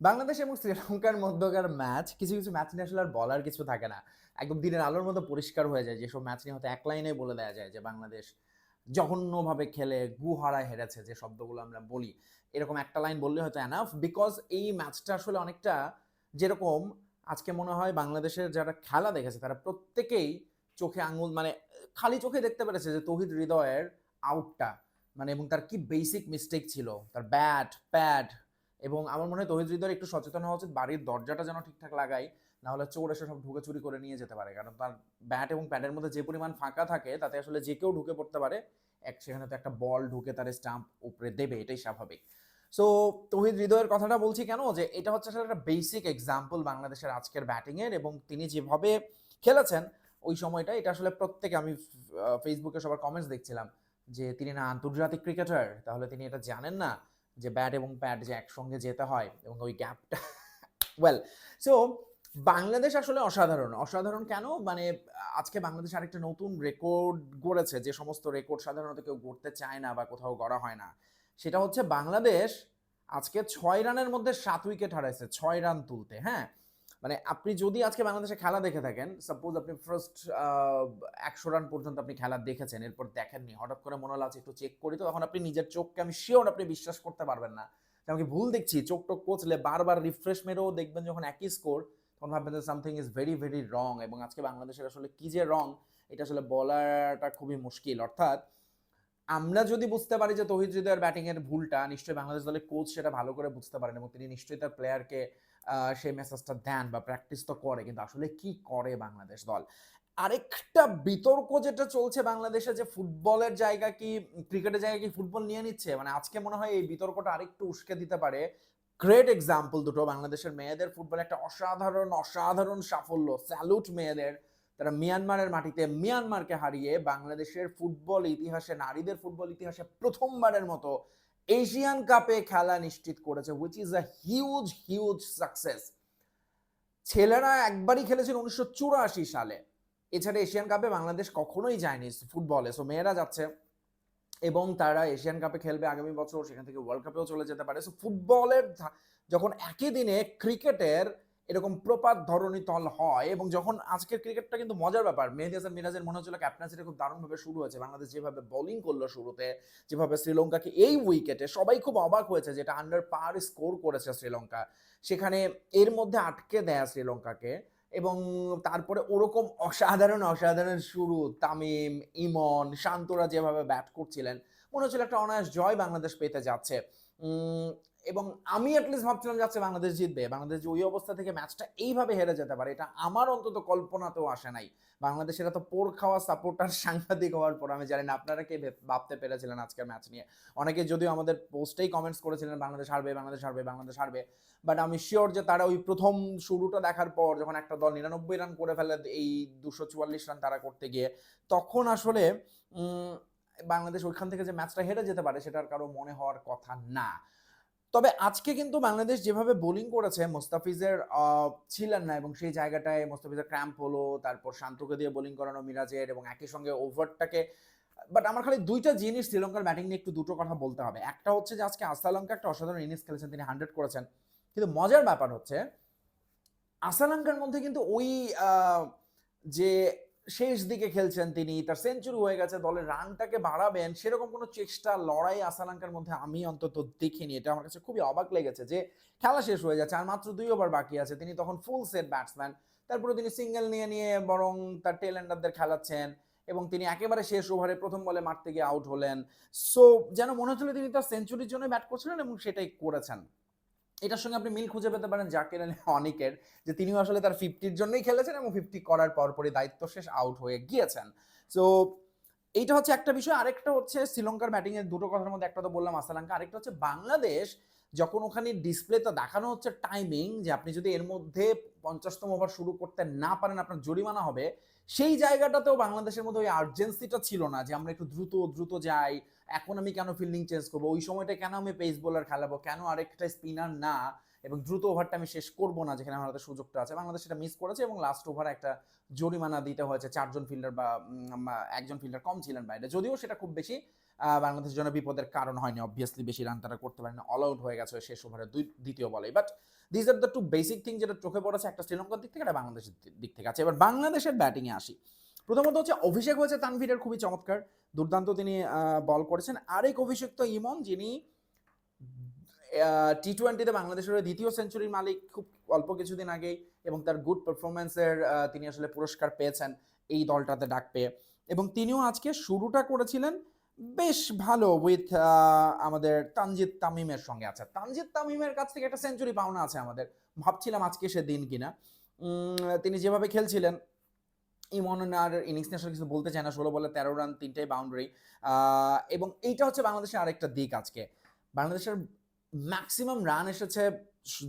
বাংলাদেশ এবং শ্রীলঙ্কার মধ্যকার ম্যাচ কিছু কিছু ম্যাচ নিয়ে আসলে আর বলার কিছু থাকে না। একদম দিনের আলোর মতো পরিষ্কার হয়ে যায়, যেসব ম্যাচ নিয়ে হয়তো এক লাইনে বলে দেওয়া যায় যে বাংলাদেশ জঘন্যভাবে খেলে, গু হারায় হেরেছে, যে শব্দগুলো আমরা বলি। এরকম একটা লাইন বললে হয়তো এনাফ বিকজ এই ম্যাচটা আসলে অনেকটা যেরকম আজকে মনে হয় বাংলাদেশের যারা খেলা দেখেছে, তারা প্রত্যেকেই চোখে আঙুল মানে খালি চোখে দেখতে পেরেছে যে তৌহিদ হৃদয়ের আউটটা মানে এবং তার কি বেসিক মিস্টেক ছিল, তার ব্যাট প্যাড এবং আমার মনে হয় তৌহিদ হৃদয়ের একটু সচেতন হওয়া উচিত, বাড়ির দরজাটা যেন ঠিকঠাক লাগাই না হলে চোর এসে সব ঢুকে চুরি করে নিয়ে যেতে পারে। কারণ তার ব্যাট এবং প্যাডের মধ্যে যে পরিমাণ ফাঁকা থাকে, তাতে আসলে যে কেউ ঢুকে পড়তে পারে, এক সেখানে তো একটা বল ঢুকে তার স্টাম্প উপরে দেবে, এটাই স্বাভাবিক। সো তৌহিদ হৃদয়ের কথাটা বলছি কেন? যে এটা হচ্ছে আসলে একটা বেসিক এক্সাম্পল বাংলাদেশের আজকের ব্যাটিংয়ের এবং তিনি যেভাবে খেলেছেন, ওই সময়টা এটা আসলে প্রত্যেকে আমি ফেসবুকে সবার কমেন্টস দেখছিলাম যে তিনি না আন্তর্জাতিক ক্রিকেটার তাহলে তিনি এটা জানেন না। যে ব্যাট এবং প্যাড যে একসঙ্গে যেতে হয় এবং ওই গ্যাপটা ওয়েল সো বাংলাদেশ আসলে অসাধারণ। অসাধারণ কেন? মানে আজকে বাংলাদেশ আরেকটা নতুন রেকর্ড গড়েছে, যে সমস্ত রেকর্ড সাধারণত কেউ গড়তে চায় না বা কোথাও গড়া হয় না। সেটা হচ্ছে বাংলাদেশ আজকে ছয় রানের মধ্যে সাত উইকেট হারাইছে, ছয় রান তুলতে হ্যাঁ? মানে আপনি যদি আজকে বাংলাদেশে খেলা দেখে থাকেন সাপোজ আপনি ফার্স্ট একশো রান পর্যন্ত আপনি খেলা দেখেছেন, এরপর দেখেননি, হঠাৎ করে মনে হলো আজ একটু চেক করি তো, তখন আপনি নিজের চোখকে, আমি শিওর আপনি বিশ্বাস করতে পারবেন না। আমি ভুল দেখছি? চোখ টোক কোচলে বারবার রিফ্রেশ মেরেও দেখবেন যখন একই স্কোর তখন ভাববেন যে something is very very wrong এবং আজকে বাংলাদেশের আসলে কী যে রং এটা আসলে বলাটা খুবই মুশকিল। অর্থাৎ আমরা যদি বুঝতে পারি যে তহিদ হৃদয়ের ব্যাটিং এর ভুলটা, নিশ্চয়ই বাংলাদেশ দলের কোচ সেটা ভালো করে বুঝতে পারেন এবং তিনি নিশ্চয়ই তার প্লেয়ারকে সেই মেসেজটা দেন বা প্র্যাকটিস তো করে, কিন্তু আসলে কি করে বাংলাদেশ দল? আরেকটা বিতর্ক যেটা চলছে বাংলাদেশে যে ফুটবলের জায়গা কি, ক্রিকেটের জায়গা কি ফুটবল নিয়ে নিচ্ছে? মানে আজকে মনে হয় এই বিতর্কটা আরেকটু উস্কে দিতে পারে। গ্রেট এক্সাম্পল দুটো, বাংলাদেশের মেয়েদের ফুটবল একটা অসাধারণ অসাধারণ সাফল্য। স্যালুট মেয়েদের। তারা মিয়ানমারের মাটিতে, মিয়ানমারকে হারিয়ে বাংলাদেশের ফুটবল ইতিহাসে, নারীদের ফুটবল ইতিহাসে প্রথমবারের মতো এশিয়ান কাপে খেলা নিশ্চিত করেছে which is a huge huge success ছেলেরা একবারই খেলেছিল উনিশশো চুরাশি সালে। এছাড়া এশিয়ান কাপে বাংলাদেশ কখনোই যায়নি ফুটবলে সো মেয়েরা যাচ্ছে। এবং তারা এশিয়ান কাপে খেলবে আগামী বছর, সেখান থেকে ওয়ার্ল্ড কাপেও চলে যেতে পারে। সো ফুটবলের যখন একই দিনে ক্রিকেটের এরকম প্রপাত ধরনী তল হয় এবং যখন আজকের ক্রিকেটটা কিন্তু মজার ব্যাপার। মেহেদি হাসান, মিরাজের মনে হচ্ছিল ক্যাপ্টেন্সিটা খুব দারুণভাবে শুরু হয়েছে। বাংলাদেশ যেভাবে বোলিং করল শুরুতে, যেভাবে শ্রীলঙ্কাকে এই উইকেটে সবাই খুব অবাক হয়েছে যেটা আন্ডার পার স্কোর করেছে শ্রীলঙ্কা। সেখানে এর মধ্যে আটকে দেয় শ্রীলঙ্কাকে এবং তারপরে ওরকম অসাধারণ অসাধারণ শুরু। তামিম, ইমন, শান্তরা যেভাবে ব্যাট করছিলেন, মনে হচ্ছিল একটা অনায়াস জয় বাংলাদেশ পেতে যাচ্ছে। এবং আমি অ্যাটলিস্ট ভাবছিলাম যাচ্ছে বাংলাদেশ জিতবে। বাংলাদেশ ওই অবস্থা থেকে ম্যাচটা এইভাবে হেরে যেতে পারে, এটা আমার অন্তত কল্পনাতেও আসে নাই। বাংলাদেশের এত পোর খাওয়া সাপোর্টার সাংঘাতিক হওয়ার পর, আমি জানি না আপনারা কে ভাবতে পেরেছিলেন আজকের ম্যাচ নিয়ে? অনেকে যদিও আমাদের পোস্টেই কমেন্টস করেছিলেন, বাংলাদেশ হারবে বাংলাদেশ হারবে বাংলাদেশ হারবে। বাট আমি শিওর যে তারা ওই প্রথম শুরুটা দেখার পর, যখন একটা দল নিরানব্বই রান করে ফেলে এই দুশো চুয়াল্লিশ রান তারা করতে গিয়ে, তখন আসলে বাংলাদেশ ওইখান থেকে যে ম্যাচটা হেরে যেতে পারে, সেটার কারও মনে হওয়ার কথা না। তবে আজকে কিন্তু বাংলাদেশ যেভাবে বোলিং করেছে, মোস্তাফিজের ছিলেন না এবং সেই জায়গাটায় মোস্তাফিজের ক্র্যাম্প হলো, তারপর শান্তকে দিয়ে বোলিং করানো মিরাজের এবং একই সঙ্গে ওভারটাকে বাট আমার খালি দুইটা জিনিস শ্রীলঙ্কার ব্যাটিং নিয়ে একটু দুটো কথা বলতে হবে। একটা হচ্ছে যে আজকে আসালঙ্কা একটা অসাধারণ ইনিংস খেলেছেন, তিনি হান্ড্রেড করেছেন। কিন্তু মজার ব্যাপার হচ্ছে, আসালঙ্কার মধ্যে কিন্তু ওই যে শেষ দিকে খেলছেন তিনি। তার সেঞ্চুরি হয়ে গেছে, দলের রানটাকে বাড়াবেন, সেরকম কোনো চেষ্টা, লড়াই আসালাঙ্কার মধ্যে আমি অন্তত দেখিনি। এটা আমার কাছে খুবই অবাক লেগেছে যে খেলা শেষ হয়ে যাচ্ছে, আর মাত্র দুই ওভার বাকি আছে। তিনি তখন ফুল সেট ব্যাটসম্যান তারপরে তিনি সিঙ্গেল নিয়ে নিয়ে বরং তার টেলেন্ডারদের খেলাচ্ছেন এবং তিনি একেবারে শেষ ওভারে প্রথম বলে মারতে গিয়ে আউট হলেন। সো যেন মনে হচ্ছিল তিনি তার সেঞ্চুরির জন্য ব্যাট করছিলেন এবং সেটাই করেছেন। এটার সঙ্গে আপনি মিল খুঁজে পেতে পারেন জাকির আলী অনিকের, যে তিনিও আসলে তার ফিফটির জন্যই খেলেছেন এবং ফিফটি করার পরপরই দায়িত্ব শেষ আউট হয়ে গিয়েছেন। সো এইটা হচ্ছে একটা বিষয়। আরেকটা হচ্ছে শ্রীলঙ্কার ব্যাটিং এর দুটো কথার মধ্যে একটা তো বললাম আসালাঙ্কা আরেকটা হচ্ছে বাংলাদেশ, যখন ওখানে ডিসপ্লেতে দেখানো হচ্ছে টাইমিং যে আপনি যদি এর মধ্যে পঞ্চাশতম ওভার শুরু করতে না পারেন, আপনার জরিমানা হবে, সেই জায়গাটাতেও বাংলাদেশের মধ্যে ওই আর্জেন্সিটা ছিল না, যে আমরা একটু দ্রুত দ্রুত যাই এখন আমি কেন ফিল্ডিং চেঞ্জ করব? ওই সময়টা কেন আমি পেস বোলার খেলাবো? কেন আরেকটা স্পিনার না? এবং দ্রুত ওভারটা আমি শেষ করব না, যেখানে আমার সুযোগটা আছে? বাংলাদেশ সেটা মিস করেছে এবং লাস্ট ওভার একটা জরিমানা দিতে হয়েছে। চারজন ফিল্ডার বা একজন ফিল্ডার কম ছিলেন বাইরে। যদিও সেটা খুব বেশি বাংলাদেশের জন্য বিপদের কারণ হয়নি। অবভিয়াসলি বেশি রান তারা করতে পারেনি। অল আউট হয়ে গেছে শেষ ওভারে দুই, দ্বিতীয় বলে but this are the two basic thing যেটা চোখে পড়েছে। একটা শ্রীলঙ্কার দিক থেকে, একটা বাংলাদেশের দিক থেকে আছে। এবার বাংলাদেশের ব্যাটিংয়ে আসি। প্রথমত হচ্ছে অভিষেক হয়েছে তানভীরের, খুবই চমৎকার। দুর্দান্ত তিনি বল করেছেন। আরেক অভিষেক তো ইমন, যিনি টি টোয়েন্টিতে বাংলাদেশের দ্বিতীয় সেঞ্চুরির মালিক খুব অল্প কিছুদিন আগেই এবং তার গুড পারফরমেন্সের তিনি আসলে পুরস্কার পেয়েছেন এই দলটাতে ডাক পেয়ে। এবং তিনিও আজকে শুরুটা করেছিলেন বেশ ভালো উইথ আমাদের তানজিদ তামিমের সঙ্গে। আছে তানজিদ তামিমের কাছ থেকে একটা সেঞ্চুরি পাওনা আছে আমাদের। ভাবছিলাম আজকে সে দিন কিনা। তিনি যেভাবে খেলছিলেন ইমন আর ইনিংস নিয়ে আসলে কিছু বলতে চায় না। ষোলো বলে তেরো রান, তিনটাই বাউন্ডারি এবং এইটা হচ্ছে বাংলাদেশের আরেকটা দিক আজকে। বাংলাদেশের ম্যাক্সিমাম রান এসেছে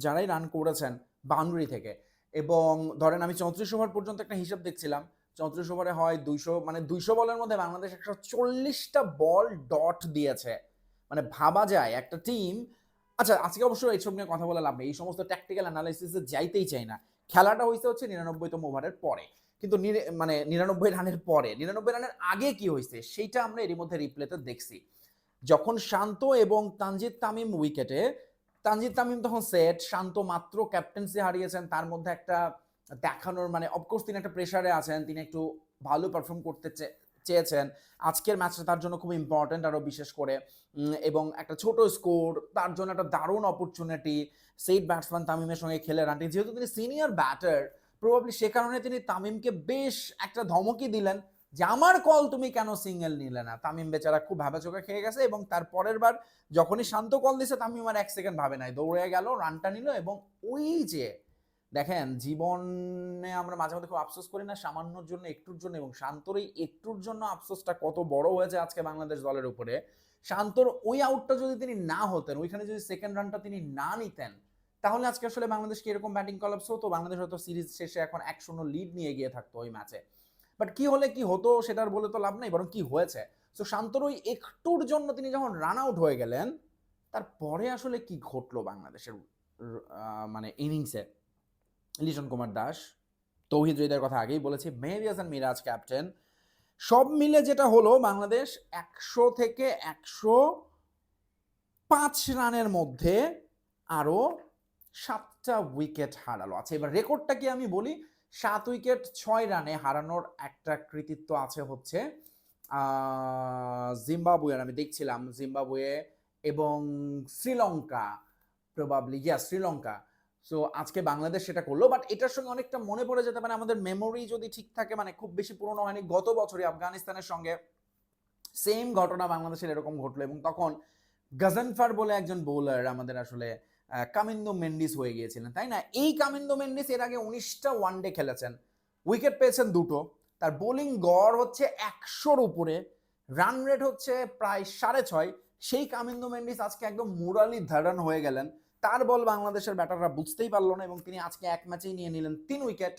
যারাই রান করেছেন বাউন্ডারি থেকে। এবং ধরেন আমি চৌত্রিশ ওভার পর্যন্ত একটা হিসাব দেখছিলাম। চৌত্রিশ ওভারে হয় দুইশো মানে দুইশো বলের মধ্যে বাংলাদেশ একশো চল্লিশটা বল ডট দিয়েছে। মানে ভাবা যায়, একটা টিম আচ্ছা আজকে অবশ্য এইসব নিয়ে কথা বলে লাভ নেই। এই সমস্ত ট্যাকটিক্যাল অ্যানালাইসিসে যাইতেই চাই না। খেলাটা হয়েছে হচ্ছে নিরানব্বইতম ওভারের পরে। কিন্তু মানে নিরানব্বই রানের পরে, নিরানব্বই রানের আগে কি হয়েছে, সেইটা আমরা এরই মধ্যে রিপ্লেতে দেখছি। যখন শান্ত এবং তানজিদ তামিম উইকেটে তানজিদ তামিম তখন সেট শান্ত মাত্র ক্যাপ্টেন্সি হারিয়েছেন, তার মধ্যে একটা দেখানোর মানে অফকোর্স তিনি একটা প্রেসারে আছেন, তিনি একটু ভালো পারফর্ম করতে চেয়েছেন। আজকের ম্যাচটা তার জন্য খুব ইম্পর্ট্যান্ট আরও বিশেষ করে এবং একটা ছোট স্কোর তার জন্য একটা দারুণ অপরচুনিটি সেই ব্যাটসম্যান তামিমের সঙ্গে খেলে রানটি। যেহেতু তিনি সিনিয়র ব্যাটার প্রবাবলি সে কারণে তিনি তামিমকে বেশ একটা ধমকি দিলেন যে, আমার কল তুমি কেন সিঙ্গেল নিলে না? তামিম বেচারা খুব ভাবে চোখে খেয়ে গেছে এবং তার পরের বার যখনই শান্ত কল দিছে, তামিম আর এক সেকেন্ড ভাবে নাই। দৌড়ে গেল, রানটা নিল এবং ওই যে, দেখেন, জীবনে আমরা মাঝে মধ্যে খুব আফসোস করি না, সামান্যর জন্য, একটুর জন্য এবং শান্তর এই একটুর জন্য আফসোসটা কত বড় হয়েছে আজকে বাংলাদেশ দলের উপরে। শান্তর ওই আউটটা যদি তিনি না হতেন, ওইখানে যদি সেকেন্ড রানটা তিনি না নিতেন তাহলে আজকে আসলে বাংলাদেশ কি এরকম ব্যাটিং কলাপস হতো? বাংলাদেশ হয়তো সিরিজ শেষে এখন এক শূন্য লিড নিয়ে গিয়ে থাকতো ওই ম্যাচে বাট কি হলে কি হতো সেটার বলে তো লাভ নাই, বরং কি হয়েছে? শান্তর ওই একটুর জন্য তিনি যখন রান আউট হয়ে গেলেন, তারপরে আসলে কি ঘটলো বাংলাদেশের মানে ইনিংসে লিটন কুমার দাস, তৌহিদ হৃদয়ের কথা আগেই বলেছি, মেহেদি হাসান মিরাজ ক্যাপ্টেন সব মিলে যেটা হলো বাংলাদেশ একশো থেকে একশো পাঁচ রানের মধ্যে আরও সাতটা উইকেট হারালো। আচ্ছা এবার রেকর্ডটা কি আমি বলি? সাত উইকেট ছয় রানে হারানোর একটা কৃতিত্ব আছে হচ্ছে জিম্বাবুয়ের আমি দেখছিলাম জিম্বাবুয়ে এবং Sri Lanka probably yeah Sri Lanka. So আজকে বাংলাদেশ সেটা করল বাট এটার সঙ্গে অনেকটা মনে পড়ে যেতে পারে। আমাদের মেমোরি যদি ঠিক থাকে মানে খুব বেশি পুরনো হয়নি, গত বছরই আফগানিস্তানের সঙ্গে সেম ঘটনা বাংলাদেশের এরকম ঘটলো এবং তখন গাজানফার বলে একজন বোলার আমাদের আসলে কামিন্দো মেন্ডিস হয়ে গিয়েছিলেন, তাই না? এই কামিন্দো মেন্ডিস এর আগে উনিশটা ওয়ানডে খেলেছেন। উইকেট পেয়েছেন দুটো। তার বোলিং গড় হচ্ছে একশোর উপরে রান রেট হচ্ছে প্রায় সাড়ে ছয়। সেই কামিন্দো মেন্ডিস আজকে একদম মুরালি ধারণ হয়ে গেলেন। তার বল বাংলাদেশের ব্যাটাররা বুঝতেই পারল না এবং তিনি আজকে এক ম্যাচেই নিয়ে নিলেন তিন উইকেট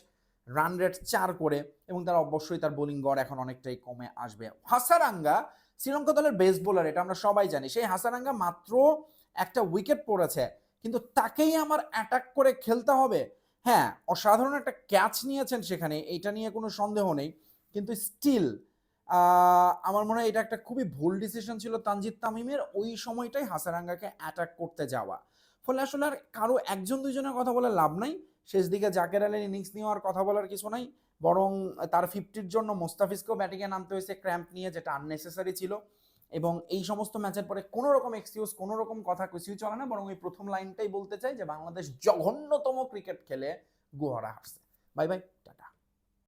রান রেট চার করে এবং তার অবশ্যই তার বোলিং গড় এখন অনেকটাই কমে আসবে। হাসারাঙ্গা, শ্রীলঙ্কা দলের বেস্ট বোলার এটা আমরা সবাই জানি, সেই হাসারাঙ্গা মাত্র একটা উইকেট পড়েছে। কিন্তু তাকেই আমার অ্যাটাক করে খেলতে হবে। হ্যাঁ অসাধারণ একটা ক্যাচ নিয়েছেন সেখানে এটা নিয়ে কোনো সন্দেহ নেই। কিন্তু স্টিল আমার মনে হয় এটা একটা খুবই ভুল ডিসিশন ছিল তানজিদ তামিমের ওই সময়টাই হাসারাঙ্গাকে অ্যাটাক করতে যাওয়া। ফলে আসলে আর কারও একজন দুজনের কথা বলে লাভ নাই। শেষ দিকে জাকের আলের ইনিংস নিয়ে আর কথা বলার কিছু নাই। বরং তার ফিফটির জন্য মোস্তাফিজকেও ব্যাটিংয়ে নামতে হয়েছে ক্র্যাম্প নিয়ে, যেটা আননেসেসারি ছিল। এবং এই সমস্ত ম্যাচের পরে কোনো রকম এক্সকিউজ কোনো রকম কথা কিছুই চলে না, বরং এই প্রথম লাইনটাই বলতে চাই যে বাংলাদেশ জঘন্যতম ক্রিকেট খেলে গুহরা হারছে। Bye bye